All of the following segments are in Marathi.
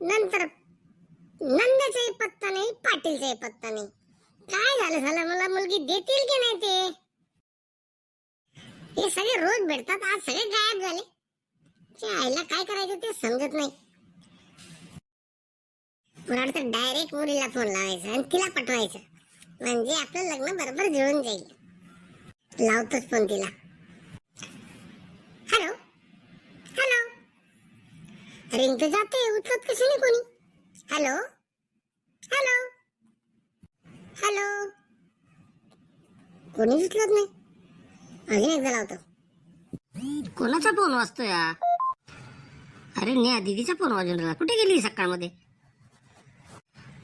नंतर नंद्याचाही पत्ता नाही पाटीलचाही पत्ता नाही. काय झालं झालं? मला मुलगी देतील की नाही ते? हे सगळे रोज भेटतात आज सगळे गायब झाले. आईला काय करायचं ते समजत नाही. मला वाटतं डायरेक्ट मुलीला फोन लावायचा आणि तिला पटवायचं म्हणजे आपलं लग्न बरोबर जुळून जाईल. लावतोच फोन तिला. हॅलो हॅलो रिंग तर जाते उचलत कशी नाही कोणी? हॅलो हॅलो हॅलो कोणीच उचलत नाही? अजून एकदा लावतो. कोणाचा फोन वाजतो या? अरे नेहा दीदीचा फोन वाजून राहिला. कुठे गेली सकाळमध्ये?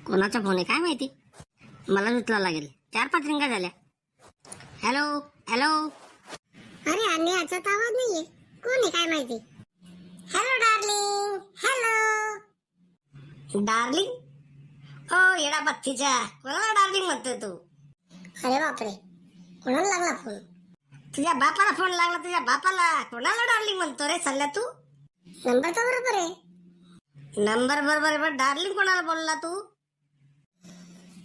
कोणाचा फोन आहे काय माहिती? मला उचला लागेल. चार पाच रिंगा झाल्या. हॅलो हॅलो अरे अन्य याचाच आवाज नाहीये. कोण आहे काय माहिती? हॅलो डार्लिंग हॅलो डार्लिंग ओ येडा बत्तीच्या कोणाला डार्लिंग म्हणतोय तू अरे बापरे कोणाला लागला फोन तुझ्या बापाला फोन लागला तुझ्या बापाला कोणाला डार्लिंग म्हणतो रे सल्ल्या तू नंबर तर बरोबर आहे नंबर बरोबर आहे, पण डार्लिंग कोणाला बोलला तू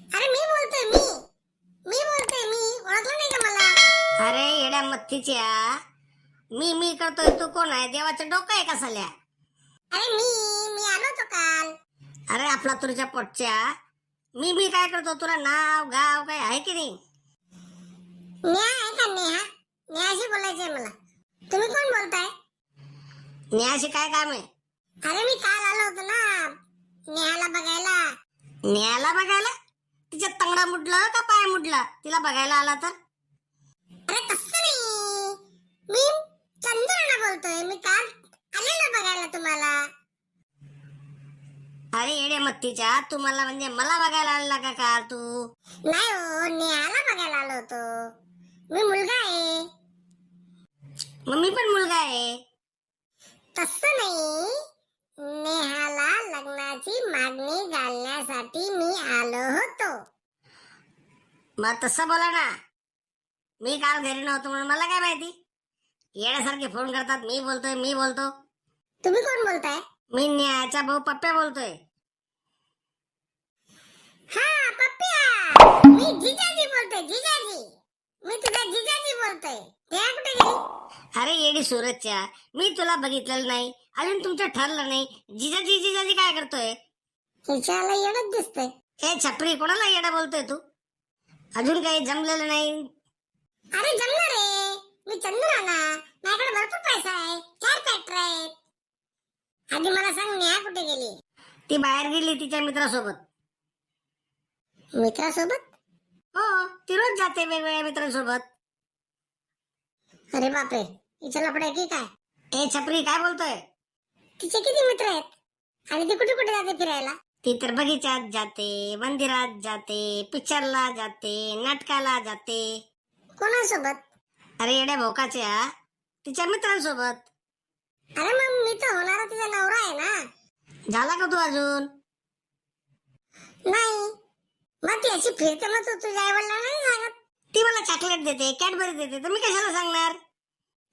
अरे मी बोलतोय मी मी बोलतोय मी ओळखलं नाही का मला अरे येड्या मत्तीच्या मी मी करतोय तू कोण आहे? देवाचं डोकं आहे का सल्या? अरे मी मी आलो होतो काल. अरे आपला तुझ्या पोटच्या. मी मी काय करतो? तुला नाव गाव काय आहे की नाही? नेहा आहे का नेहा? नेहाशी बोलायचंय मला. तुम्ही कोण बोलताय? न्यायाशी काय काम आहे? अरे मी काल आलो होतो ना. नेहाला बघायला. न्यायाला बघायला? तिच्या तंगडा मुडला का पाय मुडला? तिला बघायला आला तर? अरे तसं नाही? मी चंद्राना बोलतोय. मी काल आलेलो बघायला तुम्हाला. अरे येडे मत्तीच्या तू मला म्हणजे मला बघायला आला का का तू? नाही हो नेहाला बघायला आलो होतो. मी मुलगा आहे. मग मी पण मुलगा आहे. तसं नाही. नेहाला लग्नाची मागणी घालण्यासाठी मी आलो होतो. मग तसं बोला ना. मी काल घरी नव्हतो म्हणून मला काय माहिती? येण्यासारखे फोन करतात. मी बोलतोय मी बोलतो. तुम्ही कोण बोलताय? मी न्यायाचा भाऊ पप्प्या बोलतोय. हा पप्प्या. मी जिजाजी बोलतोय जिजाजी. मी तुझा जिजाजी बोलतोय. त्या कुठे गेली? अरे येडी सुरतच्या मी तुला बघितलेलं नाही. अजून तुमचं ठरलं नाही. जिजाजी जिजाजी काय करतोय? हिच्याला येणच दिसतंय. ए छपरी कोणाला येडा बोलतोय तू? अजून काही जमलेलं नाही. अरे जमणार रे. मी चंद्राना माझ्याकडे भरपूर पैसा आहे. चार फॅक्टर आहेत. आधी मला सांग नेहा कुठे गेली? ती बाहेर गेली तिच्या मित्रासोबत. मित्रासोबत? हो ती रोज जाते वेगवेगळ्या मित्रांसोबत. अरे बापरे हिच्या लफड्या की काय? ए छपरी काय बोलतोय? तिचे किती मित्र आहेत? आणि ती कुठे कुठे जाते फिरायला? ती तर बगीच्यात जाते मंदिरात जाते पिक्चरला जाते नाटकाला जाते. कोणासोबत? अरे येड्या भोकाच्या. तिच्या मित्रांसोबत. अरे मग मी तर होणारा तिचा नवरा आहे ना. झाला का तू अजून? नाही. मग ती अशी फिरते मग तू तुझ्या आई नाही सांगत. ती मला चॉकलेट देते कॅडबरी देते. तर मी कशाला सांगणार?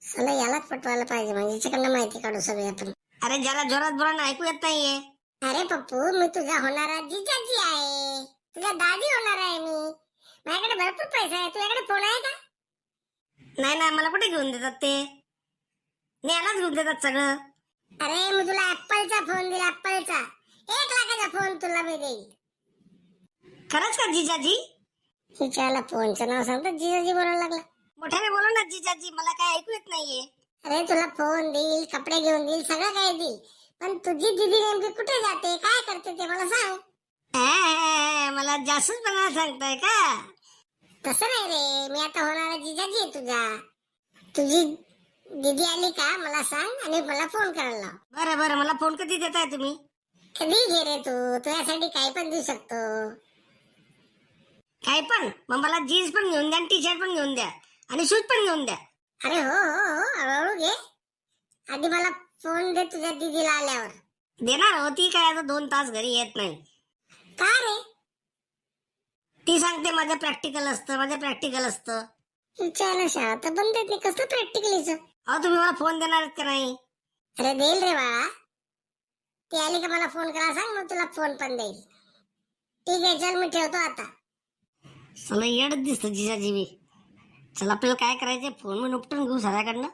चला यालाच पटवायला पाहिजे म्हणजे हिच्याकडनं माहिती काढू सगळी आपण. अरे जरा जोरात बोला ऐकू येत नाहीये. अरे पप्पू मी तुझा होणारा जिजाजी आहे. तुझा दादी होणार आहे मी. माझ्याकडे भरपूर पैसा आहे. तुझ्याकडे फोन आहे का? नाही ना मला कुठे घेऊन देतात ते? न्यायलाच घेऊन देतात सगळं. अरे मी तुला ऍपलचा फोन दिला ऍपलचा एक लाखाचा फोन तुला मी देईल. खरंच का जिजाजी? हिच्याला फोनचं नाव सांगतो जिजाजी बोलायला लागला. मोठ्याने बोला ना जिजाजी मला काय ऐकू येत नाहीये. अरे तुला फोन देईल कपडे घेऊन देईल सगळं काही देईल. पण तुझी दिदी नेमकी कुठे जाते? काय करते ते मला सांग. मला जास्तच बनायला सांगताय का? तसं नाही रे. मी आता होणारा जिजाजी आहे तुझा. तुझी दिदी आली का? मला सांग आणि मला फोन करायला लाव. बरं बरं. मला फोन कधी देताय तुम्ही? कधी घे रे तू? तुझ्यासाठी काही पण देऊ शकतो. काय पण? मग मला जीन्स पण घेऊन द्या टी शर्ट पण घेऊन द्या. आणि शूज पण घेऊन द्या. अरे हो हो हो. हळूहळू घे. आधी मला फोन दे तुझ्या दिदीला आल्यावर. देणार हो ती काय आता दोन तास घरी येत नाही. का रे? ती सांगते माझं प्रॅक्टिकल असतं माझं प्रॅक्टिकल असतं. शाळा तर बंद आहेत. नाही कसं प्रॅक्टिकलीच अहो तुम्ही मला फोन देणार आहेत का नाही? अरे देईल रे बाळा. ती आली का मला फोन करा सांग मग तुला फोन पण देईल. ठीक आहे चल मी ठेवतो आता. चला येडच दिसतं जिजाजी बी चला आपल्याला काय करायचं फोन मी उपटून घेऊ सगळ्याकडनं.